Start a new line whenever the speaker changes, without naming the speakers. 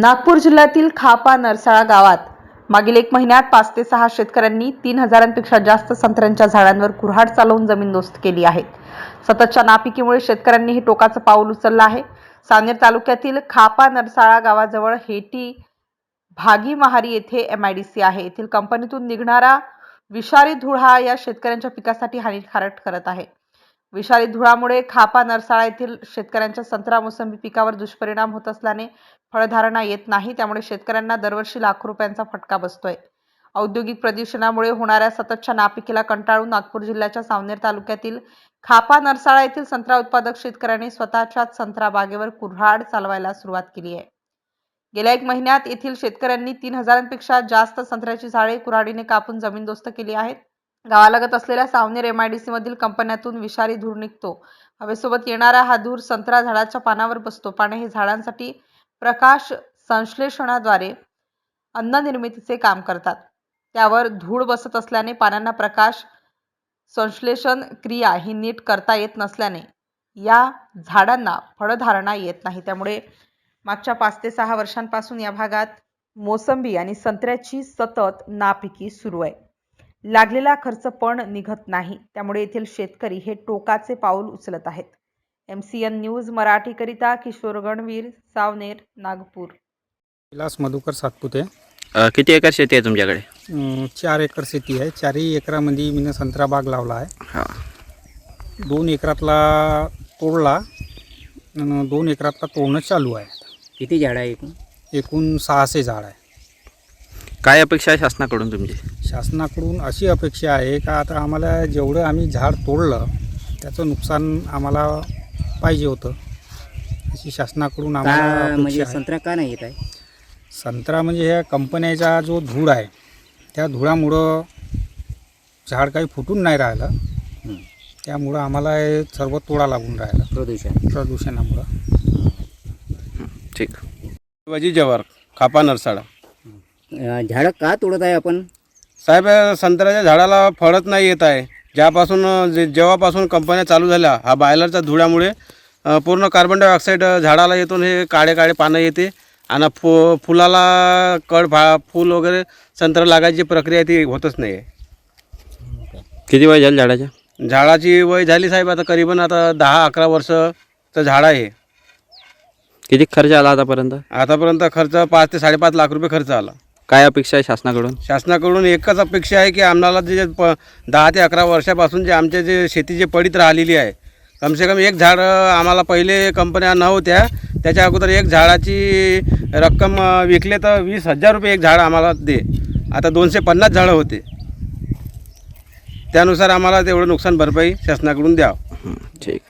नागपूर जिल्ह्यातील खापा नरसाळा गावात मागील एक महिन्यात पाच ते सहा शेतकऱ्यांनी तीन हजारांपेक्षा जास्त संत्र्यांच्या झाडांवर कुऱ्हाड चालवून जमीनदोस्त केली आहे. सततच्या नापिकीमुळे शेतकऱ्यांनी हे टोकाचं पाऊल उचललं आहे. सानेर तालुक्यातील खापा नरसाळा गावाजवळ हेटी भागी महारी येथे एम आय डी सी आहे. येथील कंपनीतून निघणारा विषारी धूळ हा या शेतकऱ्यांच्या पिकासाठी हानिकारक करत आहे. विषारी धुळामुळे खापा नरसाळा येथील शेतकऱ्यांच्या संत्रा मोसंबी पिकावर दुष्परिणाम होत असल्याने फळधारणा येत नाही. त्यामुळे शेतकऱ्यांना दरवर्षी लाखो रुपयांचा फटका बसतोय. औद्योगिक प्रदूषणामुळे होणाऱ्या सततच्या नापिकेला कंटाळून नागपूर जिल्ह्याच्या सावनेर तालुक्यातील खापा नरसाळा येथील संत्रा उत्पादक शेतकऱ्यांनी स्वतःच्याच संत्रा बागेवर कुऱ्हाड चालवायला सुरुवात केली आहे. गेल्या एक महिन्यात येथील शेतकऱ्यांनी तीन हजारांपेक्षा जास्त संत्र्याची झाडे कुऱ्हाडीने कापून जमीनदोस्त केली आहेत. गावालगत असलेल्या सावनेर डी मधील कंपन्यातून विषारी धूर निघतो. हवेसोबत येणारा हा धूर संत्रा झाडाच्या पानावर बसतो. पाने हे झाडांसाठी प्रकाश संश्लेषणाद्वारे अन्न निर्मितीचे काम करतात. त्यावर धूळ बसत असल्याने पानांना प्रकाश संश्लेषण क्रिया ही नीट करता येत नसल्याने या झाडांना फळधारणा येत नाही. त्यामुळे मागच्या पाच ते सहा वर्षांपासून या भागात मोसंबी आणि संत्र्याची सतत नापिकी सुरू आहे. लागलेला खर्च पण निघत नाही. त्यामुळे येथील शेतकरी हे टोकाचे पाऊल उचलत आहेत. एम सी एन न्यूज मराठीकरिता किशोर गणवीर सावनेर नागपूर.
विलास मधुकर सातपुते.
अ, किती एकर शेती आहे तुमच्याकडे?
अं, चार एकर शेती आहे. चारही एकरामध्ये मी संत्रा बाग लावला आहे.
हां.
दोन एकरातला तोडला दोन एकरातला तोडणं चालू आहे.
किती झाड आहे एकूण?
एकूण सहाशे झाड आहे.
काय अपेक्षा आहे शासनाकडून तुमची?
शासनाकडून अशी अपेक्षा आहे का आता आम्हाला जेवढं आम्ही झाड तोडलं त्याचं नुकसान आम्हाला पाहिजे होतं. अशी शासनाकडून आम्हाला
का
अपेक्षा
म्हणजे
आहे.
संत्रा का नाही येत आहे?
संत्रा म्हणजे ह्या कंपन्याचा जो धूळ आहे त्या धुळामुळं झाड काही फुटून नाही राहिलं.
हं.
त्यामुळं आम्हाला हे सर्व तोडा लागून राहिलं.
प्रदूषण.
प्रदूषणामुळं.
ठीक.
शिवाजी जवार खापा नरसाळा.
झाडं का तोडत आहे आपण?
साहेब संत्र्याच्या झाडाला फळच नाही येत आहे. ज्यापासून जे जेव्हापासून कंपन्या चालू झाल्या हा बायलरच्या धुळ्यामुळे पूर्ण कार्बन डायऑक्साईड झाडाला येतून हे काळे काळे पानं येते. आणि फु फुलाला कड भा फूल वगैरे संत्र लागायची प्रक्रिया ती होतच नाही. आहे
किती वय झालं झाडाच्या
झाडाची वय झाली साहेब आता करीबन आता दहा अकरा वर्षचं झाड आहे.
किती खर्च आला आतापर्यंत?
आतापर्यंत खर्च पाच ते साडेपाच लाख रुपये खर्च आला.
काय अपेक्षा आहे शासनाकडून?
शासनाकडून एकच अपेक्षा आहे की आम्हाला जे प दहा ते अकरा वर्षापासून जे आमचे जे शेती जे पडीत राहिलेली आहे कमसे कम एक झाड आम्हाला पहिले कंपन्या नव्हत्या त्याच्या अगोदर एक झाडाची रक्कम विकले तर वीस हजार रुपये एक झाड आम्हाला दे. आता दोनशे पन्नास झाडं होते. त्यानुसार आम्हाला तेवढं नुकसान भरपाई शासनाकडून द्यावं.
ठीक.